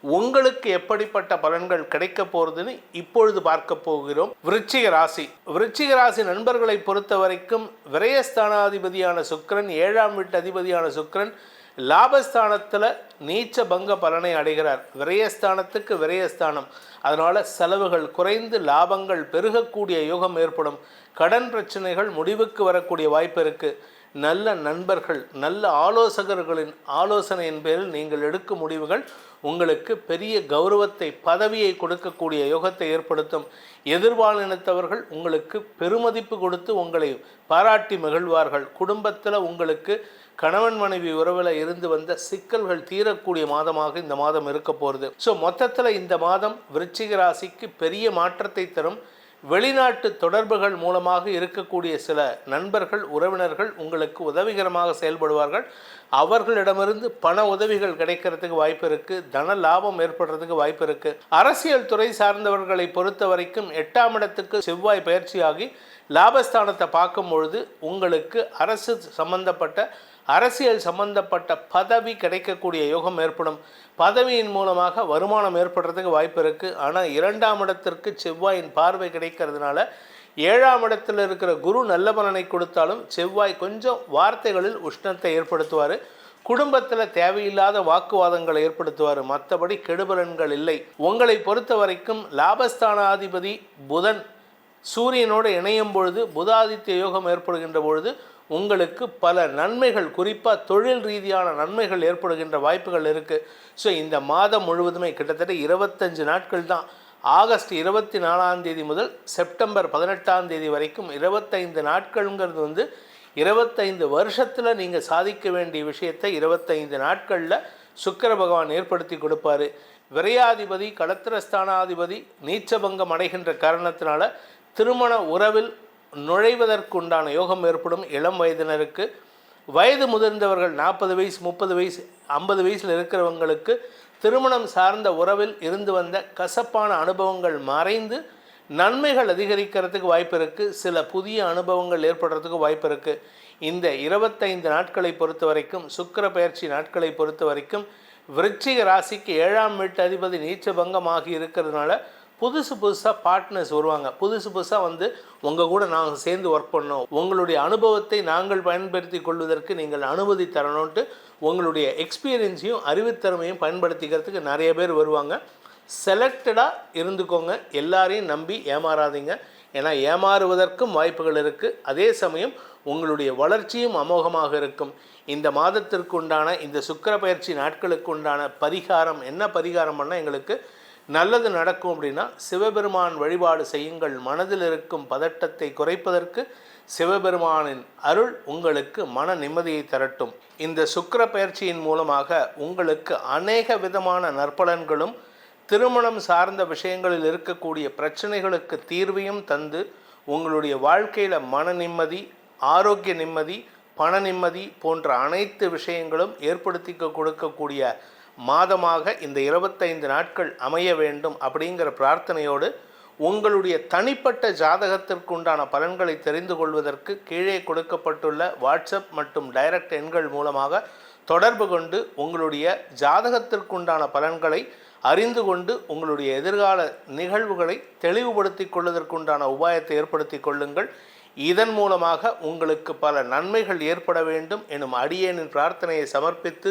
உங்களுக்கு எப்படிப்பட்ட பலன்கள் கிடைக்க போகிறதுன்னு இப்பொழுது பார்க்க போகிறோம். விருச்சிக ராசி. விருச்சிக ராசி நண்பர்களை பொறுத்த வரைக்கும் விரயஸ்தானாதிபதியான சுக்கிரன் ஏழாம் வீட்டு அதிபதியான சுக்கிரன் லாபஸ்தானத்தில் நீச்ச பங்க பலனை அடைகிறார். விரயஸ்தானத்துக்கு விரயஸ்தானம். அதனால் செலவுகள் குறைந்து லாபங்கள் பெருகக்கூடிய யோகம் ஏற்படும். கடன் பிரச்சனைகள் முடிவுக்கு வரக்கூடிய வாய்ப்பு இருக்குது நல்ல நண்பர்கள் நல்ல ஆலோசகர்களின் ஆலோசனையின் பேரில் நீங்கள் எடுக்கும் முடிவுகள் உங்களுக்கு பெரிய கௌரவத்தை பதவியை கொடுக்கக்கூடிய யோகத்தை ஏற்படுத்தும். எதிர்பாலினத்தவர்கள் உங்களுக்கு பெருமதிப்பு கொடுத்து உங்களை பாராட்டி மகிழ்வார்கள். குடும்பத்தில் உங்களுக்கு கணவன் மனைவி உறவில் இருந்து வந்த சிக்கல்கள் தீரக்கூடிய மாதமாக இந்த மாதம் இருக்க போகிறது ஸோ மொத்தத்தில் இந்த மாதம் விருச்சிக ராசிக்கு பெரிய மாற்றத்தை தரும். வெளிநாட்டு தொடர்புகள் மூலமாக இருக்கக்கூடிய சில நண்பர்கள் உறவினர்கள் உங்களுக்கு உதவிகரமாக செயல்படுவார்கள். அவர்களிடமிருந்து பண உதவிகள் கிடைக்கிறதுக்கு வாய்ப்பு இருக்குது தன லாபம் ஏற்படுறதுக்கு வாய்ப்பு இருக்குது அரசியல் துறை சார்ந்தவர்களை பொறுத்த வரைக்கும் எட்டாம் இடத்துக்கு செவ்வாய் பயிற்சியாகி லாபஸ்தானத்தை பார்க்கும் பொழுது உங்களுக்கு அரசு சம்பந்தப்பட்ட அரசியல் சம்பந்தப்பட்ட பதவி கிடைக்கக்கூடிய யோகம் ஏற்படும். பதவியின் மூலமாக வருமானம் ஏற்படுறதுக்கு வாய்ப்பு இருக்குது ஆனால் இரண்டாம் இடத்திற்கு செவ்வாயின் பார்வை கிடைக்கிறதுனால ஏழாம் இடத்தில் இருக்கிற குரு நல்ல பலனை கொடுத்தாலும் செவ்வாய் கொஞ்சம் வார்த்தைகளில் உஷ்ணத்தை ஏற்படுத்துவார். குடும்பத்தில் தேவையில்லாத வாக்குவாதங்களை ஏற்படுத்துவார். மற்றபடி கெடுபலன்கள் இல்லை. உங்களை பொறுத்த வரைக்கும் லாபஸ்தானாதிபதி புதன் சூரியனோடு இணையும் பொழுது புதாதித்ய யோகம் ஏற்படுகின்ற பொழுது உங்களுக்கு பல நன்மைகள் குறிப்பாக தொழில் ரீதியான நன்மைகள் ஏற்படுகின்ற வாய்ப்புகள் இருக்குது ஸோ இந்த மாதம் முழுவதுமே கிட்டத்தட்ட இருபத்தஞ்சு நாட்கள் தான். ஆகஸ்ட் இருபத்தி நாலாம் தேதி முதல் செப்டம்பர் பதினெட்டாம் தேதி வரைக்கும் இருபத்தைந்து நாட்கள்ங்கிறது வந்து இருபத்தைந்து வருஷத்தில் நீங்கள் சாதிக்க வேண்டிய விஷயத்தை இருபத்தைந்து நாட்களில் சுக்கர பகவான் ஏற்படுத்தி கொடுப்பாரு. விரையாதிபதி களத்திரஸ்தானாதிபதி நீச்சபங்கம் அடைகின்ற காரணத்தினால திருமண உறவில் நுழைவதற்குண்டான யோகம் ஏற்படும் இளம் வயதினருக்கு. வயது முதிர்ந்தவர்கள் நாற்பது வயசு முப்பது வயசு ஐம்பது வயசில் இருக்கிறவங்களுக்கு திருமணம் சார்ந்த உறவில் இருந்து வந்த கசப்பான அனுபவங்கள் மறைந்து நன்மைகள் அதிகரிக்கிறதுக்கு வாய்ப்பு இருக்குது சில புதிய அனுபவங்கள் ஏற்படுறதுக்கு வாய்ப்பு இருக்குது இந்த இருபத்தைந்து நாட்களை பொறுத்த வரைக்கும் சுக்கிர பயிற்சி நாட்களை பொறுத்த வரைக்கும் விருச்சிக ராசிக்கு ஏழாம் வீட்டு அதிபதி நீச்சபங்கமாகி இருக்கிறதுனால புதுசு புதுசாக பார்ட்னர்ஸ் வருவாங்க. புதுசு புதுசாக வந்து உங்கள் கூட நாங்கள் சேர்ந்து ஒர்க் பண்ணோம். உங்களுடைய அனுபவத்தை நாங்கள் பயன்படுத்தி கொள்வதற்கு நீங்கள் அனுமதி தரணுன்ட்டு உங்களுடைய எக்ஸ்பீரியன்ஸையும் அறிவுத்திறமையும் பயன்படுத்திக்கிறதுக்கு நிறைய பேர் வருவாங்க. செலக்டடாக இருந்துக்கோங்க. எல்லாரையும் நம்பி ஏமாறாதீங்க. ஏன்னா ஏமாறுவதற்கும் வாய்ப்புகள் இருக்குது அதே சமயம் உங்களுடைய வளர்ச்சியும் அமோகமாக இருக்கும். இந்த மாதத்திற்கு உண்டான இந்த சுக்கிர பயிற்சி நாட்களுக்கு உண்டான பரிகாரம் என்ன பரிகாரம் பண்ணால் எங்களுக்கு நல்லது நடக்கும் அப்படின்னா சிவபெருமான் வழிபாடு செய்யுங்கள். மனதில் இருக்கும் பதட்டத்தை குறைப்பதற்கு சிவபெருமானின் அருள் உங்களுக்கு மன நிம்மதியை தரட்டும். இந்த சுக்கிர பயிற்சியின் மூலமாக உங்களுக்கு அநேக விதமான நற்பலன்களும் திருமணம் சார்ந்த விஷயங்களில் இருக்கக்கூடிய பிரச்சனைகளுக்கு தீர்வையும் தந்து உங்களுடைய வாழ்க்கையில் மன நிம்மதி ஆரோக்கிய நிம்மதி பண நிம்மதி போன்ற அனைத்து விஷயங்களும் ஏற்படுத்தி கொடுக்கக்கூடிய மாதமாக இந்த இருபத்தைந்து நாட்கள் அமைய வேண்டும் அப்படிங்கிற பிரார்த்தனையோடு உங்களுடைய தனிப்பட்ட ஜாதகத்திற்கு உண்டான பலன்களை தெரிந்து கொள்வதற்கு கீழே கொடுக்கப்பட்டுள்ள வாட்ஸ்அப் மற்றும் டைரக்ட் எண்கள் மூலமாக தொடர்பு கொண்டு உங்களுடைய ஜாதகத்திற்குண்டான பலன்களை அறிந்து கொண்டு உங்களுடைய எதிர்கால நிகழ்வுகளை தெளிவுபடுத்தி கொள்வதற்குண்டான உபாயத்தை ஏற்படுத்தி கொள்ளுங்கள். இதன் மூலமாக உங்களுக்கு பல நன்மைகள் ஏற்பட வேண்டும் எனும் அடியேனின் பிரார்த்தனையை சமர்ப்பித்து